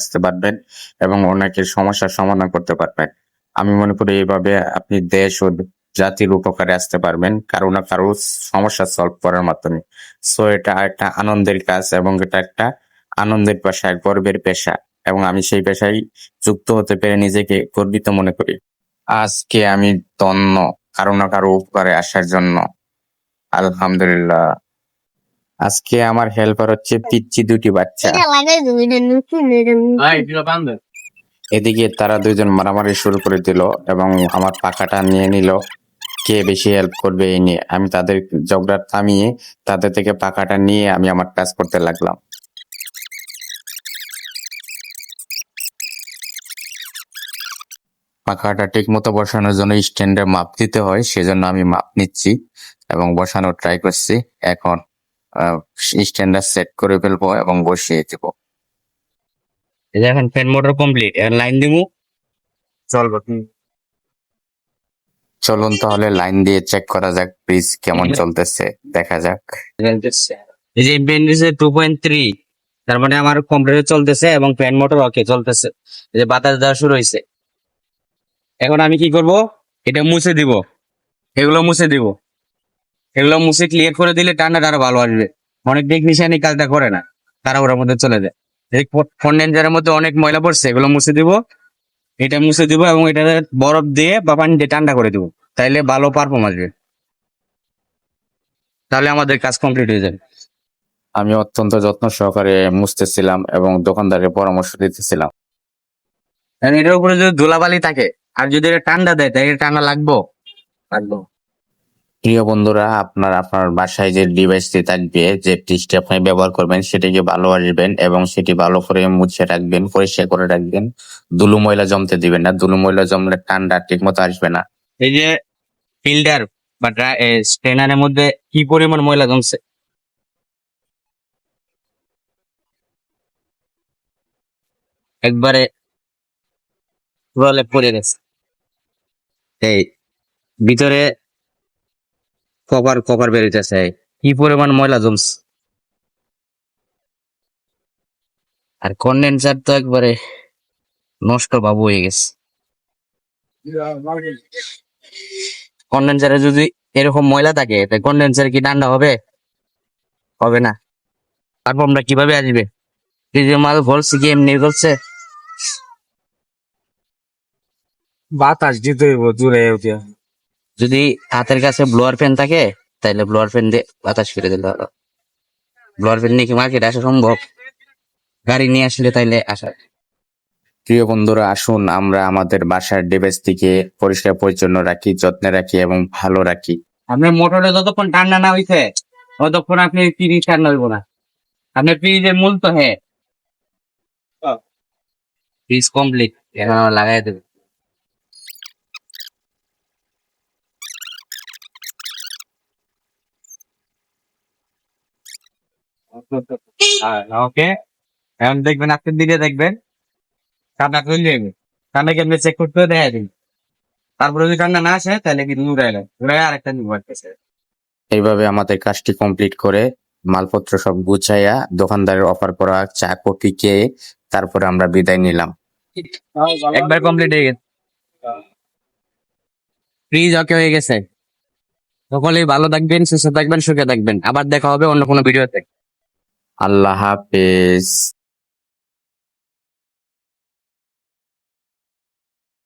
আসতে পারবেন এবং অনেকের সমস্যার সমাধান করতে পারবেন। আমি মনে করি এইভাবে আপনি দেশ ও জাতির উপকারে আসতে পারবেন, কারও না কারও সমস্যা সলভ করার মাধ্যমে। সো এটা একটা আনন্দের কাজ এবং এটা একটা আনন্দের পেশা, গর্বের পেশা এবং আমি সেই পেশায় যুক্ত হতে পেরে নিজেকে গর্বিত মনে করি। আজকে আমি তন্ন কারও না কারও উপকারে আসার জন্য। আলহামদুলিল্লাহ। আজকে আমার হেল্পার হচ্ছে পিচ্ছি দুটি বাচ্চা। এদিকে তারা দুইজন মারামারি শুরু করে দিল এবং আমার পাখাটা নিয়ে নিল। কে বেশি হেল্প করবে এই নিয়ে? আমি তাদের ঝগড়া থামিয়ে তাদের থেকে পাখাটা নিয়ে আমি আমার কাজ করতে লাগলাম। পাখাটা ঠিক মতো বসানোর জন্য স্ট্যান্ডে মাপ দিতে হয় সেজন্য আমি মাপ নিচ্ছি এবং বসানোর ট্রাই করছি। এখন স্ট্যান্ডার সেট করে ফেলব এবং বসিয়ে দেবো। এখন ফ্যান মোটর কমপ্লিট এখন লাইন দিমু চলবো চলুন তাহলে লাইন দিয়ে চেক করা যাক ব্রিজ কেমন চলতেছে দেখা যাক। এই যে বেন্ডিসে টু পয়েন্ট থ্রি তার মানে আমার কম্পিউটার চলতেছে এবং ফ্যান মোটর ওকে চলতেছে। এই যে বাতাস দেওয়া শুরু হয়েছে। এখন আমি কি করব? এটা মুছে দিব। এগুলো মুছে দিব। এগুলো মুছে ক্লিয়ার করে দিলে ঠান্ডাটা আরও ভালো আসবে। অনেক টেকনিশিয়ান এই কাজটা করে না তারা ওর মধ্যে চলে যায়। এই কন্ডেন্সারের মধ্যে অনেক ময়লা পড়ছে এগুলো মুছে দিব এটা মুছে দিব এবং এটা বরফ দিয়ে বা পানি দিয়ে ঠান্ডা করে দিব তাইলে ভালো পারফর্ম আসবে। তাহলে আমাদের কাজ কমপ্লিট হয়ে যাবে। আমি অত্যন্ত যত্ন সহকারে মুছতেছিলাম এবং দোকানদারের পরামর্শ দিতেছিলাম। এটার উপরে যদি ধুলাবালি থাকে আর যদি এটা ঠান্ডা দেয় তাই এটা ঠান্ডা লাগবো? লাগবো। প্রিয় বন্ধুরা, আপনার আপনার বাসায় যে ডিভাইসটি থাকবে, যে টিসটি আপনি ব্যবহার করবেন, সেটিকে ভালো আসবেন এবং সেটি ভালো করে মুছে রাখবেন, পরিষ্কার করে রাখবেন। দুলু ময়লা জমতে দিবেন না দুলু ময়লা জমলে ঠান্ডা ঠিক মতো আসবে না। এই যে ফিল্টার বা স্ট্রেনারের মধ্যে কি পরিমাণ ময়লা জমছে? একবারে পড়ে গেছে। এই, ভিতরে কভার কভার বেরিয়েছে কি পরিমাণ ময়লা জমছে। আর কন্ডেন্সার তো একবারে নষ্ট বাবু হয়ে গেছে। কন্ডেন্সারে যদি এরকম ময়লা থাকে কন্ডেন্সার কি ঠান্ডা হবে? হবে না। তারপর আমরা কীভাবে আসবে? মাল বলছি কি এমনি বলছে বাতাস দিতে দূরে উঠিয়া যদি হাতের কাছে ব্লোয়ার ফ্যান থাকে তাহলে ব্লোয়ার ফ্যান দিয়ে বাতাস ফিরে দিলে হলো ব্লোয়ার ফ্যান নিয়ে কি মার্কেটে আসা সম্ভব? গাড়ি নিয়ে আসলে তাইলে আসা। প্রিয় বন্ধুরা আসুন আমরা আমাদের বাসার ডিভাইসটিকে পরিষ্কার পরিচ্ছন্ন রাখি যত্নে রাখি এবং ভালো রাখি। আপনার মোটরে যতক্ষণ ঠান্ডা না হইছে ততক্ষণ আপনি ফ্রিজ ঠান্ডা হইব না। আপনার ফ্রিজের মূল তো হ্যাঁ ফ্রিজ কমপ্লিট এখন আমার লাগাই দেবে। ওকে এখন দেখবেন আপনার দিকে দেখবেন ঠান্ডা চলে যাবে। ঠান্ডা কেমনি চেক করতে দেখা দিন তারপরে যদি ঠান্ডা না আসে তাহলে কি উড়াই লাগে উড়াই আরেকটা নিব এইভাবে আমাদের কাজটি কমপ্লিট করে মালপত্র সব গুছাইয়া দোকানদারের অফার করা চা কফি খেয়ে তারপরে আমরা বিদায় নিলাম। একবার কমপ্লিট হয়ে গেছে। ফ্রিজ ওকে হয়ে গেছে। সকলেই ভালো থাকবেন সুস্থ থাকবেন সুখে থাকবেন। আবার দেখা হবে অন্য কোনো ভিডিওতে আল্লাহ হাফেজ।